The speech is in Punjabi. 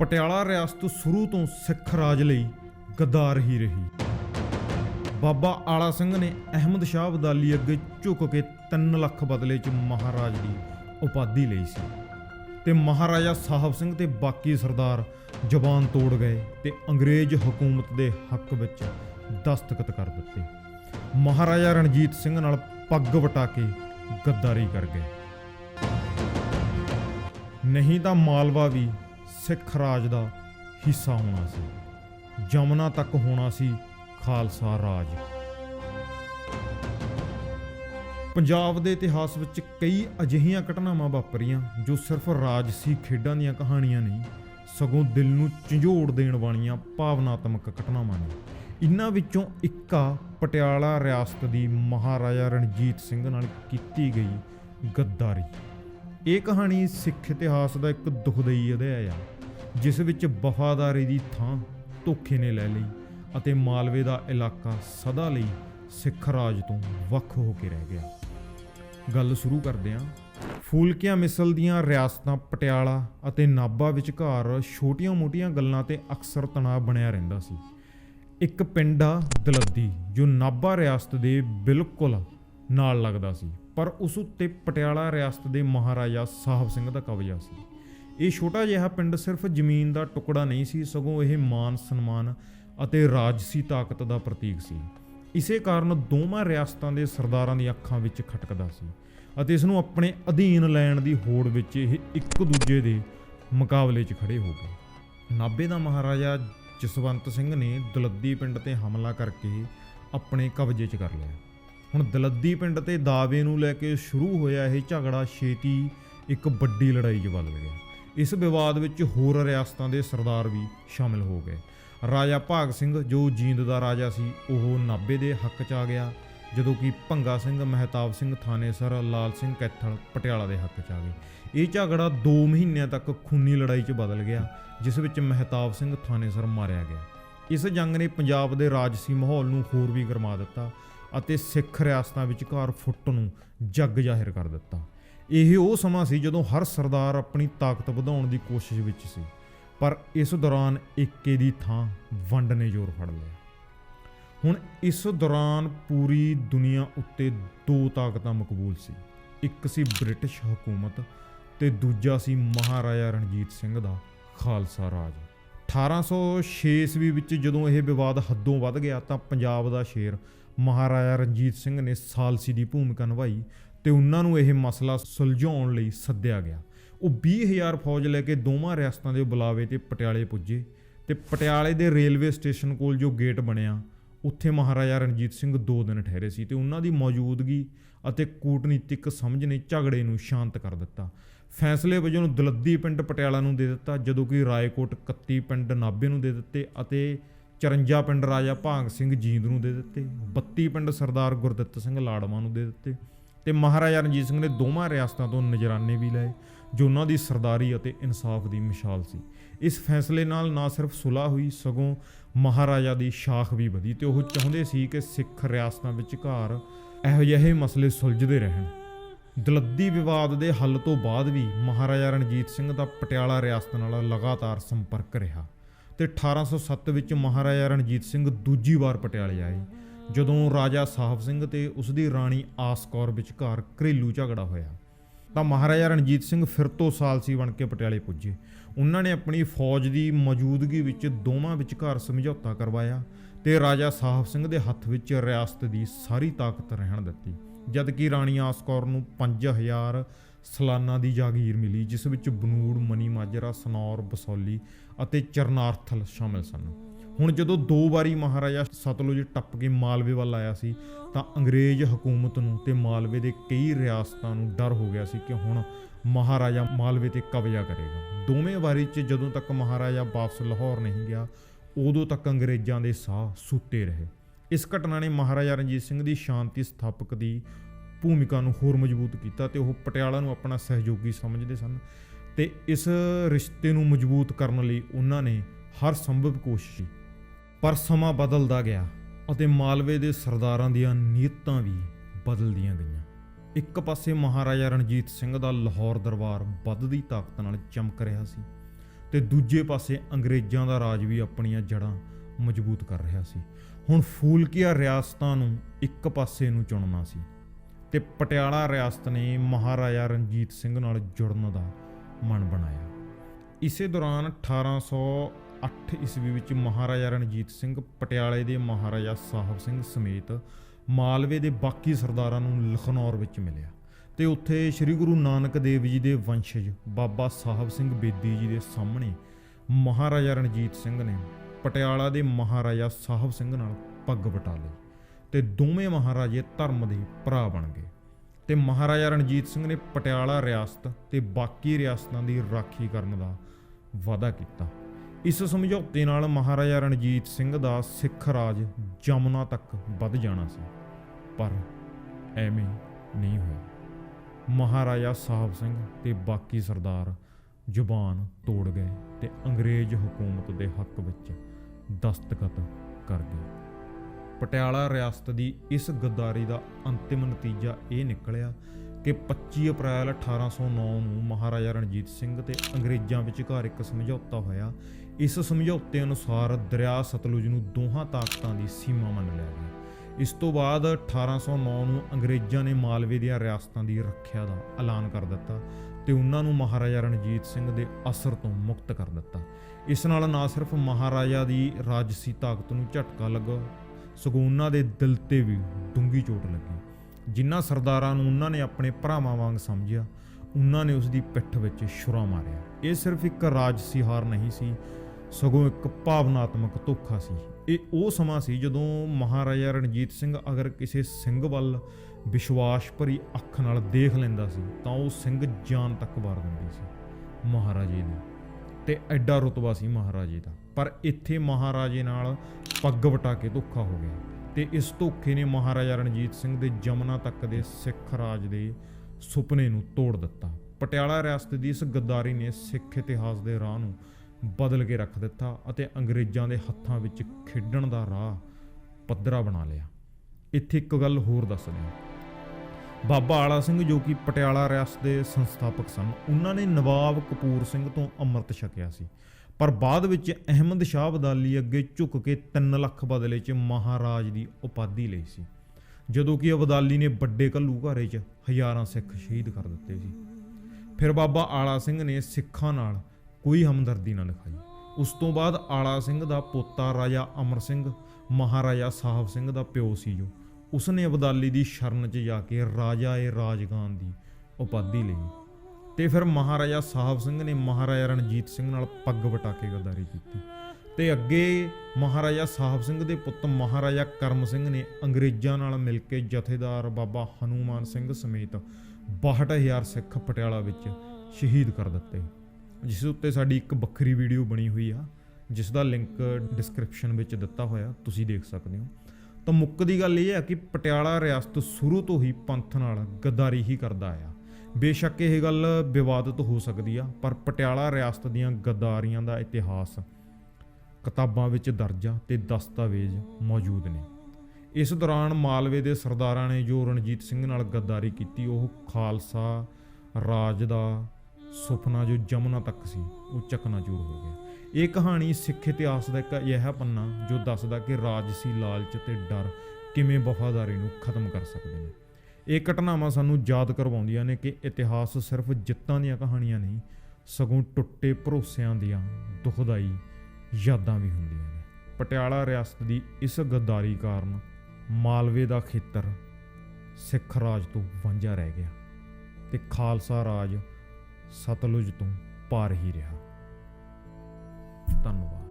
ਪਟਿਆਲਾ ਰਿਆਸਤ ਸ਼ੁਰੂ ਤੋਂ ਸਿੱਖ ਰਾਜ ਲਈ ਗੱਦਾਰ ਹੀ ਰਹੀ। ਬਾਬਾ ਆਲਾ ਸਿੰਘ ਨੇ ਅਹਿਮਦ ਸ਼ਾਹ ਅਬਦਾਲੀ ਅੱਗੇ ਝੁਕ ਕੇ 3 ਲੱਖ ਬਦਲੇ 'ਚ ਮਹਾਰਾਜ ਦੀ ਉਪਾਧੀ ਲਈ ਸੀ ਤੇ ਮਹਾਰਾਜਾ ਸਾਹਿਬ ਸਿੰਘ ਤੇ ਬਾਕੀ ਸਰਦਾਰ ਜ਼ਬਾਨ ਤੋੜ ਗਏ ਤੇ ਅੰਗਰੇਜ਼ ਹਕੂਮਤ ਦੇ ਹੱਕ ਵਿੱਚ ਦਸਤਖਤ ਕਰ ਦਿੱਤੇ। ਮਹਾਰਾਜਾ ਰਣਜੀਤ ਸਿੰਘ ਨਾਲ ਪੱਗ ਵਟਾ ਕੇ ਗੱਦਾਰੀ ਕਰ ਗਏ। ਨਹੀਂ ਤਾਂ ਮਾਲਵਾ ਵੀ ਸਿੱਖ ਰਾਜ ਦਾ ਹਿੱਸਾ ਹੋਣਾ ਸੀ। ਜਮਨਾ ਤੱਕ ਹੋਣਾ ਸੀ ਖਾਲਸਾ ਰਾਜ। ਪੰਜਾਬ ਦੇ ਇਤਿਹਾਸ ਵਿੱਚ ਕਈ ਅਜਿਹੀਆਂ ਘਟਨਾਵਾਂ ਵਾਪਰੀਆਂ ਜੋ ਸਿਰਫ ਰਾਜਸੀ ਖੇਡਾਂ ਦੀਆਂ ਕਹਾਣੀਆਂ ਨਹੀਂ, ਸਗੋਂ ਦਿਲ ਨੂੰ ਝੰਜੋੜ ਦੇਣ ਵਾਲੀਆਂ ਭਾਵਨਾਤਮਕ ਘਟਨਾਵਾਂ ਨੇ। ਇਨ੍ਹਾਂ ਵਿੱਚੋਂ ਇੱਕ ਆ ਪਟਿਆਲਾ ਰਿਆਸਤ ਦੀ ਮਹਾਰਾਜਾ ਰਣਜੀਤ ਸਿੰਘ ਨਾਲ ਕੀਤੀ ਗਈ ਗੱਦਾਰੀ। ਇਹ ਕਹਾਣੀ ਸਿੱਖ ਇਤਿਹਾਸ ਦਾ ਇੱਕ ਦੁਖਦਾਈ ਅਧਿਆਇ ਆ। ਜਿਸ ਵਿੱਚ ਵਫਾਦਾਰੀ ਦੀ ਥਾਂ ਧੋਖੇ ਨੇ ਲੈ ਲਈ ਅਤੇ ਮਾਲਵੇ ਦਾ ਇਲਾਕਾ ਸਦਾ ਲਈ ਸਿੱਖ ਰਾਜ ਤੋਂ ਵੱਖ ਹੋ ਕੇ ਰਹਿ ਗਿਆ। ਗੱਲ ਸ਼ੁਰੂ ਕਰਦੇ ਹਾਂ। ਫੂਲਕਿਆਂ ਮਿਸਲ ਦੀਆਂ ਰਿਆਸਤਾਂ ਪਟਿਆਲਾ ਅਤੇ ਨਾਭਾ ਵਿਚਕਾਰ ਛੋਟੀਆਂ-ਮੋਟੀਆਂ ਗੱਲਾਂ ਤੇ ਅਕਸਰ ਤਣਾਅ ਬਣਿਆ ਰਹਿੰਦਾ ਸੀ। ਇੱਕ ਪਿੰਡ ਆ ਦਲੱਦੀ, ਜੋ ਨਾਭਾ ਰਿਆਸਤ ਦੇ ਬਿਲਕੁਲ ਨਾਲ ਲੱਗਦਾ ਸੀ, ਪਰ ਉਸ ਉੱਤੇ ਪਟਿਆਲਾ ਰਿਆਸਤ ਦੇ ਮਹਾਰਾਜਾ ਸਾਹਿਬ ਸਿੰਘ ਦਾ ਕਬਜ਼ਾ ਸੀ। ਇਹ ਛੋਟਾ ਜਿਹਾ ਪਿੰਡ ਸਿਰਫ ਜ਼ਮੀਨ ਦਾ ਟੁਕੜਾ ਨਹੀਂ ਸੀ, ਸਗੋਂ ਇਹ ਮਾਨ ਸਨਮਾਨ ਅਤੇ ਰਾਜਸੀ ਤਾਕਤ ਦਾ ਪ੍ਰਤੀਕ ਸੀ। ਇਸੇ ਕਾਰਨ ਦੋਵਾਂ ਰਿਆਸਤਾਂ ਦੇ ਸਰਦਾਰਾਂ ਦੀਆਂ ਅੱਖਾਂ ਵਿੱਚ ਖਟਕਦਾ ਸੀ ਅਤੇ ਇਸ ਨੂੰ ਆਪਣੇ ਅਧੀਨ ਲੈਣ ਦੀ ਹੋੜ ਵਿੱਚ ਇਹ ਇੱਕ ਦੂਜੇ ਦੇ ਮੁਕਾਬਲੇ 'ਚ ਖੜੇ ਹੋ ਗਏ। ਨਾਭੇ ਦਾ ਮਹਾਰਾਜਾ ਜਸਵੰਤ ਸਿੰਘ ਨੇ ਦਲੱਦੀ ਪਿੰਡ ਤੇ ਹਮਲਾ ਕਰਕੇ ਆਪਣੇ ਕਬਜ਼ੇ 'ਚ ਕਰ ਲਿਆ। ਹੁਣ ਦਲੱਦੀ ਪਿੰਡ ਤੇ ਦਾਅਵੇ ਨੂੰ ਲੈ ਕੇ ਸ਼ੁਰੂ ਹੋਇਆ ਇਹ ਝਗੜਾ ਛੇਤੀ ਇੱਕ ਵੱਡੀ ਲੜਾਈ 'ਚ ਬਦਲ ਗਿਆ। ਇਸ ਵਿਵਾਦ ਵਿੱਚ ਹੋਰ ਰਿਆਸਤਾਂ ਦੇ ਸਰਦਾਰ ਵੀ ਸ਼ਾਮਿਲ ਹੋ ਗਏ। ਰਾਜਾ ਭਾਗ ਸਿੰਘ ਜੋ ਜੀਂਦ ਦਾ ਰਾਜਾ ਸੀ, ਉਹ ਨਾਭੇ ਦੇ ਹੱਕ 'ਚ ਆ ਗਿਆ, ਜਦੋਂ ਕਿ ਭੰਗਾ ਸਿੰਘ ਮਹਿਤਾਬ ਸਿੰਘ ਥਾਣੇਸਰ ਲਾਲ ਸਿੰਘ ਕੈਥਲ ਪਟਿਆਲਾ ਦੇ ਹੱਕ 'ਚ ਆ ਗਏ। ਇਹ ਝਗੜਾ 2 ਮਹੀਨਿਆਂ ਤੱਕ ਖੂਨੀ ਲੜਾਈ 'ਚ ਬਦਲ ਗਿਆ, ਜਿਸ ਵਿੱਚ ਮਹਿਤਾਬ ਸਿੰਘ ਥਾਣੇਸਰ ਮਾਰਿਆ ਗਿਆ। ਇਸ ਜੰਗ ਨੇ ਪੰਜਾਬ ਦੇ ਰਾਜਸੀ ਮਾਹੌਲ ਨੂੰ ਹੋਰ ਵੀ ਗਰਮਾ ਦਿੱਤਾ ਅਤੇ ਸਿੱਖ ਰਿਆਸਤਾਂ ਵਿਚਕਾਰ ਫੁੱਟ ਨੂੰ ਜੱਗ ਜ਼ਾਹਿਰ ਕਰ ਦਿੱਤਾ। ਇਹ ਉਹ ਸਮਾਂ ਸੀ ਜਦੋਂ ਹਰ ਸਰਦਾਰ ਆਪਣੀ ਤਾਕਤ ਵਧਾਉਣ ਦੀ ਕੋਸ਼ਿਸ਼ ਵਿੱਚ ਸੀ। ਪਰ ਇਸ ਦੌਰਾਨ ਏਕੇ ਦੀ ਥਾਂ ਵੰਡ ਨੇ ਜ਼ੋਰ ਫੜ ਲਿਆ। ਹੁਣ ਇਸ ਦੌਰਾਨ ਪੂਰੀ ਦੁਨੀਆ ਉੱਤੇ ਦੋ ਤਾਕਤਾਂ ਮਕਬੂਲ ਸੀ। ਇੱਕ ਸੀ ਬ੍ਰਿਟਿਸ਼ ਹਕੂਮਤ ਤੇ ਦੂਜਾ ਸੀ ਮਹਾਰਾਜਾ ਰਣਜੀਤ ਸਿੰਘ ਦਾ ਖਾਲਸਾ ਰਾਜ। 1806 ਈਸਵੀ ਵਿੱਚ ਜਦੋਂ ਇਹ ਵਿਵਾਦ ਹੱਦੋਂ ਵੱਧ ਗਿਆ ਤਾਂ ਪੰਜਾਬ ਦਾ ਸ਼ੇਰ ਮਹਾਰਾਜਾ ਰਣਜੀਤ ਸਿੰਘ ਨੇ ਸਾਲਸੀ ਦੀ ਭੂਮਿਕਾ ਨਿਭਾਈ ਤੇ ਉਹਨਾਂ ਨੂੰ ਇਹ ਮਸਲਾ ਸੁਲਝਾਉਣ ਲਈ ਸੱਦਿਆ ਗਿਆ। ਉਹ 20000 ਫੌਜ ਲੈ ਕੇ ਦੋਵਾਂ ਰਿਆਸਤਾਂ ਦੇ ਬੁਲਾਵੇ ਤੇ ਪਟਿਆਲੇ ਪੁੱਜੇ ਤੇ ਪਟਿਆਲੇ ਦੇ ਰੇਲਵੇ ਸਟੇਸ਼ਨ ਕੋਲ ਜੋ ਗੇਟ ਬਣਿਆ, ਉੱਥੇ ਮਹਾਰਾਜਾ ਰਣਜੀਤ ਸਿੰਘ 2 ਦਿਨ ਠਹਿਰੇ ਸੀ ਤੇ ਉਹਨਾਂ ਦੀ ਮੌਜੂਦਗੀ ਅਤੇ ਕੂਟਨੀਤਿਕ ਸਮਝ ਨੇ ਝਗੜੇ ਨੂੰ ਸ਼ਾਂਤ ਕਰ ਦਿੱਤਾ। ਫੈਸਲੇ ਵਜੋਂ ਦਲੱਦੀ ਪਿੰਡ ਪਟਿਆਲਾ ਨੂੰ ਦੇ ਦਿੱਤਾ, ਜਦੋਂ ਕਿ ਰਾਏਕੋਟ 31 ਪਿੰਡ ਨਾਭੇ ਨੂੰ ਦੇ ਦਿੱਤੇ ਅਤੇ 54 ਪਿੰਡ ਰਾਜਾ ਭਾਗ ਸਿੰਘ ਜੀਂਦ ਨੂੰ ਦੇ ਦਿੱਤੇ 32 ਪਿੰਡ ਸਰਦਾਰ ਗੁਰਦਿੱਤ ਸਿੰਘ ਲਾੜਵਾ ਨੂੰ ਦੇ ਦਿੱਤੇ। ਤੇ ਮਹਾਰਾਜਾ ਰਣਜੀਤ ਸਿੰਘ ਨੇ ਦੋਵਾਂ ਰਿਆਸਤਾਂ ਤੋਂ ਨਜਰਾਨੇ ਵੀ ਲਏ, ਜੋ ਉਹਨਾਂ ਦੀ ਸਰਦਾਰੀ ਅਤੇ ਇਨਸਾਫ ਦੀ ਮਿਸਾਲ ਸੀ। ਇਸ ਫੈਸਲੇ ਨਾਲ ਨਾ ਸਿਰਫ ਸੁਲ੍ਹਾ ਹੋਈ, ਸਗੋਂ ਮਹਾਰਾਜਾ ਦੀ ਸ਼ਾਖ ਵੀ ਵਧੀ ਤੇ ਉਹ ਚਾਹੁੰਦੇ ਸੀ ਕਿ ਸਿੱਖ ਰਿਆਸਤਾਂ ਵਿਚਕਾਰ ਇਹੋ ਜਿਹੇ ਮਸਲੇ ਸੁਲਝਦੇ ਰਹਿਣ। ਦਲੱਦੀ ਵਿਵਾਦ ਦੇ ਹੱਲ ਤੋਂ ਬਾਅਦ ਵੀ ਮਹਾਰਾਜਾ ਰਣਜੀਤ ਸਿੰਘ ਦਾ ਪਟਿਆਲਾ ਰਿਆਸਤ ਨਾਲ ਲਗਾਤਾਰ ਸੰਪਰਕ ਰਿਹਾ ਤੇ 1807 ਵਿੱਚ ਮਹਾਰਾਜਾ ਰਣਜੀਤ ਸਿੰਘ ਦੂਜੀ ਵਾਰ ਪਟਿਆਲੇ ਆਏ ਜਦੋਂ ਰਾਜਾ ਸਾਹਿਬ ਸਿੰਘ ਤੇ ਉਸ ਦੀ ਰਾਣੀ ਆਸ ਕੌਰ ਵਿਚਕਾਰ ਘਰੇਲੂ ਝਗੜਾ ਹੋਇਆ, ਤਾਂ ਮਹਾਰਾਜਾ ਰਣਜੀਤ ਸਿੰਘ ਫਿਰ ਤੋਂ ਸਾਲਸੀ ਬਣ ਕੇ ਪਟਿਆਲੇ ਪੁੱਜੇ। ਉਹਨਾਂ ਨੇ ਆਪਣੀ ਫੌਜ ਦੀ ਮੌਜੂਦਗੀ ਵਿੱਚ ਦੋਵਾਂ ਵਿਚਕਾਰ ਸਮਝੌਤਾ ਕਰਵਾਇਆ ਤੇ ਰਾਜਾ ਸਾਹਿਬ ਸਿੰਘ ਦੇ ਹੱਥ ਵਿੱਚ ਰਿਆਸਤ ਦੀ ਸਾਰੀ ਤਾਕਤ ਰਹਿਣ ਦਿੱਤੀ ਜਦ ਕਿ ਰਾਣੀ ਆਸ ਕੌਰ ਨੂੰ 5000 ਸਾਲਾਨਾ ਦੀ ਜਾਗੀਰ ਮਿਲੀ, ਜਿਸ ਵਿੱਚ ਬਨੂੜ ਮਨੀ ਮਾਜਰਾ ਸਨੌਰ, ਬਸੌਲੀ ਅਤੇ ਚਰਨਾਰਥਲ ਸ਼ਾਮਿਲ ਸਨ। ਹੁਣ ਜਦੋਂ ਦੋ ਵਾਰੀ ਮਹਾਰਾਜਾ ਸਤਲੁਜ ਟੱਪ ਕੇ ਮਾਲਵੇ ਵੱਲ ਆਇਆ ਸੀ, ਤਾਂ ਅੰਗਰੇਜ਼ ਹਕੂਮਤ ਨੂੰ ਤੇ ਮਾਲਵੇ ਦੇ ਕਈ ਰਿਆਸਤਾਂ ਨੂੰ ਡਰ ਹੋ ਗਿਆ ਸੀ ਕਿ ਹੁਣ ਮਹਾਰਾਜਾ ਮਾਲਵੇ ਤੇ ਕਬਜ਼ਾ ਕਰੇਗਾ। ਦੋਵੇਂ ਵਾਰੀ 'ਚ ਜਦੋਂ ਤੱਕ ਮਹਾਰਾਜਾ ਵਾਪਸ ਲਾਹੌਰ ਨਹੀਂ ਗਿਆ, ਉਦੋਂ ਤੱਕ ਅੰਗਰੇਜ਼ਾਂ ਦੇ ਸਾਹ ਸੁੱਤੇ ਰਹੇ। ਇਸ ਘਟਨਾ ਨੇ ਮਹਾਰਾਜਾ ਰਣਜੀਤ ਸਿੰਘ ਦੀ ਸ਼ਾਂਤੀ ਸਥਾਪਕ ਦੀ ਭੂਮਿਕਾ ਨੂੰ ਹੋਰ ਮਜ਼ਬੂਤ ਕੀਤਾ ਤੇ ਉਹ ਪਟਿਆਲਾ ਨੂੰ ਆਪਣਾ ਸਹਿਯੋਗੀ ਸਮਝਦੇ ਸਨ ਤੇ ਇਸ ਰਿਸ਼ਤੇ ਨੂੰ ਮਜ਼ਬੂਤ ਕਰਨ ਲਈ ਉਹਨਾਂ ਨੇ ਹਰ ਸੰਭਵ ਕੋਸ਼ਿਸ਼ ਕੀਤੀ। ਪਰ ਸਮਾਂ ਬਦਲਦਾ ਗਿਆ ਅਤੇ ਮਾਲਵੇ ਦੇ ਸਰਦਾਰਾਂ ਦੀਆਂ ਨੀਅਤਾਂ ਵੀ ਬਦਲਦੀਆਂ ਗਈਆਂ। ਇੱਕ ਪਾਸੇ ਮਹਾਰਾਜਾ ਰਣਜੀਤ ਸਿੰਘ ਦਾ ਲਾਹੌਰ ਦਰਬਾਰ ਵੱਧਦੀ ਤਾਕਤ ਨਾਲ ਚਮਕ ਰਿਹਾ ਸੀ ਤੇ ਦੂਜੇ ਪਾਸੇ ਅੰਗਰੇਜ਼ਾਂ ਦਾ ਰਾਜ ਵੀ ਆਪਣੀਆਂ ਜੜ੍ਹਾਂ ਮਜ਼ਬੂਤ ਕਰ ਰਿਹਾ ਸੀ। ਹੁਣ ਫੂਲਕੀਆ ਰਿਆਸਤਾਂ ਨੂੰ ਇੱਕ ਪਾਸੇ ਨੂੰ ਚੁਣਨਾ ਸੀ ਤੇ ਪਟਿਆਲਾ ਰਿਆਸਤ ਨੇ ਮਹਾਰਾਜਾ ਰਣਜੀਤ ਸਿੰਘ ਨਾਲ ਜੁੜਨ ਦਾ ਮਨ ਬਣਾਇਆ। ਇਸੇ ਦੌਰਾਨ 1808 ਈਸਵੀ ਵਿੱਚ ਮਹਾਰਾਜਾ ਰਣਜੀਤ ਸਿੰਘ ਪਟਿਆਲੇ ਦੇ ਮਹਾਰਾਜਾ ਸਾਹਿਬ ਸਿੰਘ ਸਮੇਤ ਮਾਲਵੇ ਦੇ ਬਾਕੀ ਸਰਦਾਰਾਂ ਨੂੰ ਲਖਨੌਰ ਵਿੱਚ ਮਿਲਿਆ। ਤੇ ਉੱਥੇ ਸ੍ਰੀ ਗੁਰੂ ਨਾਨਕ ਦੇਵ ਜੀ ਦੇ ਵੰਸ਼ਜ ਬਾਬਾ ਸਾਹਿਬ ਸਿੰਘ ਬੇਦੀ ਜੀ ਦੇ ਸਾਹਮਣੇ ਮਹਾਰਾਜਾ ਰਣਜੀਤ ਸਿੰਘ ਨੇ ਪਟਿਆਲਾ ਦੇ ਮਹਾਰਾਜਾ ਸਾਹਿਬ ਸਿੰਘ ਨਾਲ ਪੱਗ ਵਟਾ ਲਈ ਤੇ ਦੋਵੇਂ ਮਹਾਰਾਜੇ ਧਰਮ ਦੇ ਭਰਾ ਬਣ ਗਏ। ਤੇ ਮਹਾਰਾਜਾ ਰਣਜੀਤ ਸਿੰਘ ਨੇ ਪਟਿਆਲਾ ਰਿਆਸਤ ਤੇ ਬਾਕੀ ਰਿਆਸਤਾਂ ਦੀ ਰਾਖੀ ਕਰਨ ਦਾ ਵਾਅਦਾ ਕੀਤਾ। ਇਸ ਸਮਝੌਤੇ ਨਾਲ ਮਹਾਰਾਜਾ ਰਣਜੀਤ ਸਿੰਘ ਦਾ ਸਿੱਖ ਰਾਜ ਜਮਨਾ ਤੱਕ ਵੱਧ ਜਾਣਾ ਸੀ, ਪਰ ਐਵੇਂ ਨਹੀਂ ਹੋਇਆ। ਮਹਾਰਾਜਾ ਸਾਹਿਬ ਸਿੰਘ ਤੇ ਬਾਕੀ ਸਰਦਾਰ ਜ਼ੁਬਾਨ ਤੋੜ ਗਏ ਤੇ ਅੰਗਰੇਜ਼ ਹਕੂਮਤ ਦੇ ਹੱਕ ਵਿੱਚ ਦਸਤਖਤ ਕਰ ਗਏ। ਪਟਿਆਲਾ ਰਿਆਸਤ ਦੀ ਇਸ ਗੱਦਾਰੀ ਦਾ ਅੰਤਿਮ ਨਤੀਜਾ ਇਹ ਨਿਕਲਿਆ ਕਿ 25 ਅਪ੍ਰੈਲ 1809 ਨੂੰ ਮਹਾਰਾਜਾ ਰਣਜੀਤ ਸਿੰਘ ਤੇ ਅੰਗਰੇਜ਼ਾਂ ਵਿਚਕਾਰ ਇੱਕ ਸਮਝੌਤਾ ਹੋਇਆ। ਇਸ ਸਮਝੌਤੇ ਅਨੁਸਾਰ ਦਰਿਆ ਸਤਲੁਜ ਨੂੰ ਦੋਹਾਂ ਤਾਕਤਾਂ ਦੀ ਸੀਮਾ ਮੰਨ ਲਿਆ ਗਿਆ। ਇਸ ਤੋਂ ਬਾਅਦ 1809 ਨੂੰ ਅੰਗਰੇਜ਼ਾਂ ਨੇ ਮਾਲਵੇ ਦੀਆਂ ਰਿਆਸਤਾਂ ਦੀ ਰੱਖਿਆ ਦਾ ਐਲਾਨ ਕਰ ਦਿੱਤਾ ਤੇ ਉਹਨਾਂ ਨੂੰ ਮਹਾਰਾਜਾ ਰਣਜੀਤ ਸਿੰਘ ਦੇ ਅਸਰ ਤੋਂ ਮੁਕਤ ਕਰ ਦਿੱਤਾ। ਇਸ ਨਾਲ ਨਾ ਸਿਰਫ ਮਹਾਰਾਜਾ ਦੀ ਰਾਜਸੀ ਤਾਕਤ ਨੂੰ ਝਟਕਾ ਲੱਗਾ, ਸਗੋਂ ਉਹਨਾਂ ਦੇ ਦਿਲ ਤੇ ਵੀ ਡੂੰਗੀ ਚੋਟ ਲੱਗੀ। ਜਿਨ੍ਹਾਂ ਸਰਦਾਰਾਂ ਨੂੰ ਉਹਨਾਂ ਨੇ ਆਪਣੇ ਭਰਾਵਾਂ ਵਾਂਗ ਸਮਝਿਆ, ਉਹਨਾਂ ਨੇ ਉਸ ਦੀ ਪਿੱਠ ਵਿੱਚ ਛੁਰਾ ਮਾਰਿਆ। ਇਹ ਸਿਰਫ ਇੱਕ ਰਾਜਸੀ ਹਾਰ ਨਹੀਂ ਸੀ, ਸਗੋਂ ਇੱਕ ਭਾਵਨਾਤਮਕ ਧੋਖਾ ਸੀ। ਇਹ ਉਹ ਸਮਾਂ ਸੀ ਜਦੋਂ ਮਹਾਰਾਜਾ ਰਣਜੀਤ ਸਿੰਘ ਅਗਰ ਕਿਸੇ ਸਿੰਘ ਵੱਲ ਵਿਸ਼ਵਾਸ ਭਰੀ ਅੱਖ ਨਾਲ ਦੇਖ ਲੈਂਦਾ ਸੀ, ਤਾਂ ਉਹ ਸਿੰਘ ਜਾਨ ਤੱਕ ਵਾਰ ਦਿੰਦੀ ਸੀ ਮਹਾਰਾਜੇ ਦੀ ਤੇ ਐਡਾ ਰੁਤਬਾ ਸੀ ਮਹਾਰਾਜੇ ਦਾ। ਪਰ ਇੱਥੇ ਮਹਾਰਾਜੇ ਨਾਲ ਪੱਗ ਵਟਾ ਕੇ ਧੋਖਾ ਹੋ ਗਿਆ। ਤੇ ਇਸ ਧੋਖੇ ਨੇ ਮਹਾਰਾਜਾ ਰਣਜੀਤ ਸਿੰਘ ਦੇ ਜਮਨਾ ਤੱਕ ਦੇ ਸਿੱਖ ਰਾਜ ਦੇ ਸੁਪਨੇ ਨੂੰ ਤੋੜ ਦਿੱਤਾ। ਪਟਿਆਲਾ ਰਿਆਸਤ ਦੀ ਇਸ ਗੱਦਾਰੀ ਨੇ ਸਿੱਖ ਇਤਿਹਾਸ ਦੇ ਰਾਹ ਨੂੰ ਬਦਲ ਕੇ ਰੱਖ ਦਿੱਤਾ ਅਤੇ ਅੰਗਰੇਜ਼ਾਂ ਦੇ ਹੱਥਾਂ ਵਿੱਚ ਖੇਡਣ ਦਾ ਰਾਹ ਪੱਧਰਾ ਬਣਾ ਲਿਆ। ਇੱਥੇ ਇੱਕ ਗੱਲ ਹੋਰ ਦੱਸ ਦਿਆਂ ਬਾਬਾ ਆਲਾ ਸਿੰਘ ਜੋ ਕਿ ਪਟਿਆਲਾ ਰਿਆਸਤ ਦੇ ਸੰਸਥਾਪਕ ਸਨ, ਉਹਨਾਂ ਨੇ ਨਵਾਬ ਕਪੂਰ ਸਿੰਘ ਤੋਂ ਅੰਮ੍ਰਿਤ ਛਕਿਆ ਸੀ। ਪਰ ਬਾਅਦ ਵਿੱਚ ਅਹਿਮਦ ਸ਼ਾਹ ਅਬਦਾਲੀ ਅੱਗੇ ਝੁੱਕ ਕੇ 3 ਲੱਖ ਬਦਲੇ 'ਚ ਮਹਾਰਾਜ ਦੀ ਉਪਾਧੀ ਲਈ ਸੀ। ਜਦੋਂ ਕਿ ਅਬਦਾਲੀ ਨੇ ਵੱਡੇ ਕੱਲੂ ਘਾਰੇ 'ਚ ਹਜ਼ਾਰਾਂ ਸਿੱਖ ਸ਼ਹੀਦ ਕਰ ਦਿੱਤੇ ਸੀ। ਫਿਰ ਬਾਬਾ ਆਲਾ ਸਿੰਘ ਨੇ ਸਿੱਖਾਂ ਨਾਲ ਕੋਈ ਹਮਦਰਦੀ ਨਾ ਦਿਖਾਈ ਉਸ ਤੋਂ ਬਾਅਦ ਆਲਾ ਸਿੰਘ ਦਾ ਪੋਤਾ ਰਾਜਾ ਅਮਰ ਸਿੰਘ, ਮਹਾਰਾਜਾ ਸਾਹਿਬ ਸਿੰਘ ਦਾ ਪਿਓ ਸੀ ਜੋ। ਉਸਨੇ ਅਬਦਾਲੀ ਦੀ ਸ਼ਰਨ 'ਚ ਜਾ ਕੇ ਰਾਜਾ ਏ ਰਾਜਗਾਨ ਦੀ ਉਪਾਧੀ ਲਈ। ਤੇ ਫਿਰ ਮਹਾਰਾਜਾ ਸਾਹਿਬ ਸਿੰਘ ਨੇ ਮਹਾਰਾਜਾ ਰਣਜੀਤ ਸਿੰਘ ਨਾਲ ਪੱਗ ਵਟਾ ਕੇ ਗੱਦਾਰੀ ਕੀਤੀ। ਤੇ ਅੱਗੇ ਮਹਾਰਾਜਾ ਸਾਹਿਬ ਸਿੰਘ ਦੇ ਪੁੱਤ ਮਹਾਰਾਜਾ ਕਰਮ ਸਿੰਘ ਨੇ ਅੰਗਰੇਜ਼ਾਂ ਨਾਲ ਮਿਲ ਕੇ ਜਥੇਦਾਰ ਬਾਬਾ ਹਨੂਮਾਨ ਸਿੰਘ ਸਮੇਤ 62000 ਸਿੱਖ ਪਟਿਆਲਾ ਵਿੱਚ ਸ਼ਹੀਦ ਕਰ ਦਿੱਤੇ। ਜਿਸ ਉੱਤੇ ਸਾਡੀ ਇੱਕ ਵੱਖਰੀ ਵੀਡੀਓ ਬਣੀ ਹੋਈ ਆ, ਜਿਸ ਦਾ ਲਿੰਕ ਡਿਸਕ੍ਰਿਪਸ਼ਨ ਵਿੱਚ ਦਿੱਤਾ ਹੋਇਆ, ਤੁਸੀਂ ਦੇਖ ਸਕਦੇ ਹੋ। ਤਾਂ ਮੁੱਕ ਦੀ ਗੱਲ ਇਹ ਹੈ ਕਿ ਪਟਿਆਲਾ ਰਿਆਸਤ ਸ਼ੁਰੂ ਤੋਂ ਹੀ ਪੰਥ ਨਾਲ ਗੱਦਾਰੀ ਹੀ ਕਰਦਾ ਆਇਆ। ਬੇਸ਼ੱਕ ਇਹ ਗੱਲ ਵਿਵਾਦਤ ਹੋ ਸਕਦੀ ਆ, ਪਰ ਪਟਿਆਲਾ ਰਿਆਸਤ ਦੀਆਂ ਗੱਦਾਰੀਆਂ ਦਾ ਇਤਿਹਾਸ, ਕਿਤਾਬਾਂ ਵਿੱਚ ਦਰਜ ਆ ਤੇ ਦਸਤਾਵੇਜ਼ ਮੌਜੂਦ ਨੇ। ਇਸ ਦੌਰਾਨ ਮਾਲਵੇ ਦੇ ਸਰਦਾਰਾਂ ਨੇ ਜੋ ਰਣਜੀਤ ਸਿੰਘ ਨਾਲ ਗੱਦਾਰੀ ਕੀਤੀ, ਉਹ ਖਾਲਸਾ ਰਾਜ ਦਾ ਸੁਪਨਾ ਜੋ ਜਮਨਾ ਤੱਕ ਸੀ, ਉਹ ਚਕਨਾਚੂਰ ਹੋ ਗਿਆ। ਇਹ ਕਹਾਣੀ ਸਿੱਖ ਇਤਿਹਾਸ ਦਾ ਇੱਕ ਅਜਿਹਾ ਪੰਨਾ ਜੋ ਦੱਸਦਾ ਕਿ ਰਾਜਸੀ ਲਾਲਚ ਤੇ ਡਰ ਕਿਵੇਂ ਵਫਾਦਾਰੀ ਨੂੰ ਖਤਮ ਕਰ ਸਕਦੇ ਨੇ। ਇਹ ਘਟਨਾਵਾਂ ਸਾਨੂੰ ਯਾਦ ਕਰਵਾਉਂਦੀਆਂ ਨੇ ਕਿ ਇਤਿਹਾਸ ਸਿਰਫ ਜਿੱਤਾਂ ਦੀਆਂ ਕਹਾਣੀਆਂ ਨਹੀਂ, ਸਗੋਂ ਟੁੱਟੇ ਭਰੋਸਿਆਂ ਦੀਆਂ ਦੁਖਦਾਈ ਯਾਦਾਂ ਵੀ ਹੁੰਦੀਆਂ ਨੇ। ਪਟਿਆਲਾ ਰਿਆਸਤ ਦੀ ਇਸ ਗੱਦਾਰੀ ਕਾਰਨ ਮਾਲਵੇ ਦਾ ਖੇਤਰ ਸਿੱਖ ਰਾਜ ਤੋਂ ਵਾਂਝਾ ਰਹਿ ਗਿਆ ਤੇ ਖਾਲਸਾ ਰਾਜ ਸਤਲੁਜ ਤੋਂ ਪਾਰ ਹੀ ਰਿਹਾ। ਧੰਨਵਾਦ।